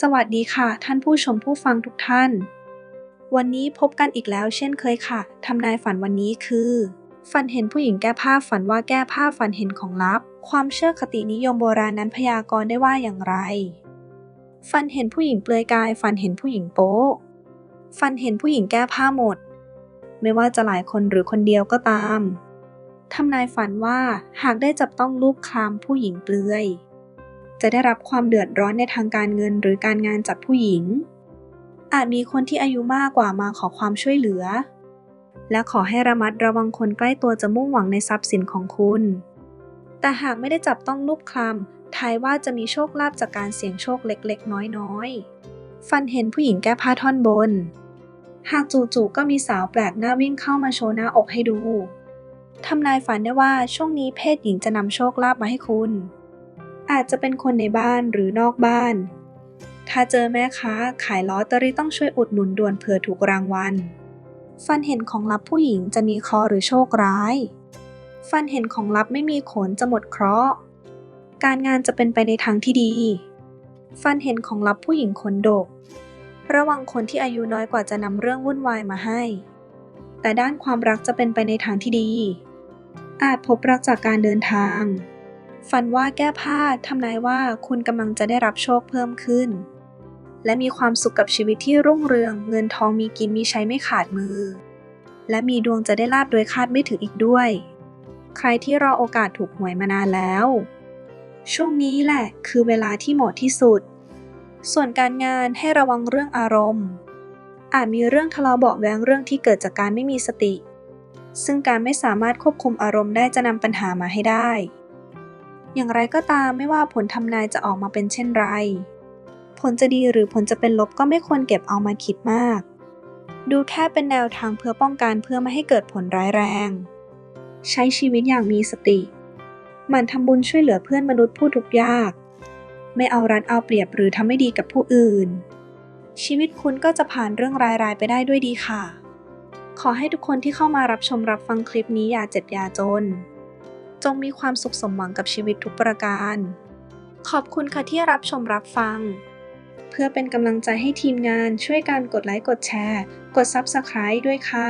สวัสดีค่ะ ท่านผู้ชมผู้ฟังทุกท่าน วันนี้พบกันอีกแล้วเช่นเคยค่ะทำนายฝันวันนี้คือ ฝันเห็นผู้หญิงแก้ผ้าฝันว่าแก้ผ้าฝันเห็นของลับ ความเชื่อคตินิยมโบราณนั้นพยากรณ์ได้ว่าอย่างไร ฝันเห็นผู้หญิงเปลือยกาย ฝันเห็นผู้หญิงโป๊ฝันเห็นผู้หญิงแก้ผ้าหมด ไม่ว่าจะหลายคนหรือคนเดียวก็ตามทำนายฝันว่าหากได้จับต้องรูปคลำผู้หญิงเปลือย จะได้รับความเดือดร้อนในทางการเงินหรือการงานจากผู้หญิง อาจมีคนที่อายุมากกว่ามาขอความช่วยเหลือ และขอให้ระมัดระวังคนใกล้ตัวจะมุ่งหวังในทรัพย์สินของคุณ แต่หากไม่ได้จับต้องรูปคลำทายว่าจะมีโชคลาภจากการเสี่ยงโชคเล็กๆ น้อยๆ ฟันเห็นผู้หญิงแก้ผ้าท่อนบน หากจู่ๆก็มีสาวแปลกหน้าวิ่งเข้ามาโชว์หน้าอกให้ดูทำนายฝันได้ว่าช่วงนี้เพศหญิงจะนำโชคลาภมาให้คุณ อาจจะเป็นคนในบ้านหรือนอกบ้าน ถ้าเจอแม่ค้าขายลอตเตอรี่ต้องช่วยอุดหนุนด่วนเผื่อถูกรางวัล ฟันเห็นของลับผู้หญิงจะมีคราะห์หรือโชคร้าย ฟันเห็นของลับไม่มีขนจะหมดเคราะห์ การงานจะเป็นไปในทางที่ดี ฟันเห็นของลับผู้หญิงขนดก ระวังคนที่อายุน้อยกว่าจะนำเรื่องวุ่นวายมาให้ แต่ด้านความรักจะเป็นไปในทางที่ดี อาจพบรักจากการเดินทาง ฝันว่าแก้ผ้าทำนายว่าคุณกำลังจะได้รับโชคเพิ่มขึ้น และมีความสุขกับชีวิตที่รุ่งเรือง เงินทองมีกินมีใช้ไม่ขาดมือ และมีดวงจะได้ลาบโดยคาดไม่ถึงอีกด้วย ใครที่รอโอกาสถูกหวยมานานแล้ว ช่วงนี้แหละคือเวลาที่เหมาะที่สุด ส่วนการงานให้ระวังเรื่องอารมณ์ อาจมีเรื่องทะเลาะเบาะแว้งเรื่องที่เกิดจากการไม่มีสติ ซึ่งการไม่สามารถควบคุมอารมณ์ได้จะนำปัญหามาให้ได้ อย่างไรก็ตามไม่ว่าผลทำนายจะออกมาเป็นเช่นไร ผลจะดีหรือผลจะเป็นลบก็ไม่ควรเก็บเอามาคิดมาก ดูแค่เป็นแนวทางเพื่อป้องกันเพื่อไม่ให้เกิดผลร้ายแรง ใช้ชีวิตอย่างมีสติหมั่นทำบุญช่วยเหลือเพื่อนมนุษย์ผู้ทุกข์ยาก ไม่เอารัดเอาเปรียบหรือทำไม่ดีกับผู้อื่น ชีวิตคุณก็จะผ่านเรื่องร้ายๆไปได้ด้วยดีค่ะ ขอให้ทุกคนที่เข้ามารับชมรับฟังคลิปนี้อย่าเจ็บอย่าจน งมีความสุขสมหวังกับชีวิตทุกประการ ขอบคุณค่ะที่รับชมรับฟัง เพื่อเป็นกำลังใจให้ทีมงานช่วยการกดไลค์กดแชร์ กด Subscribe ด้วยค่ะ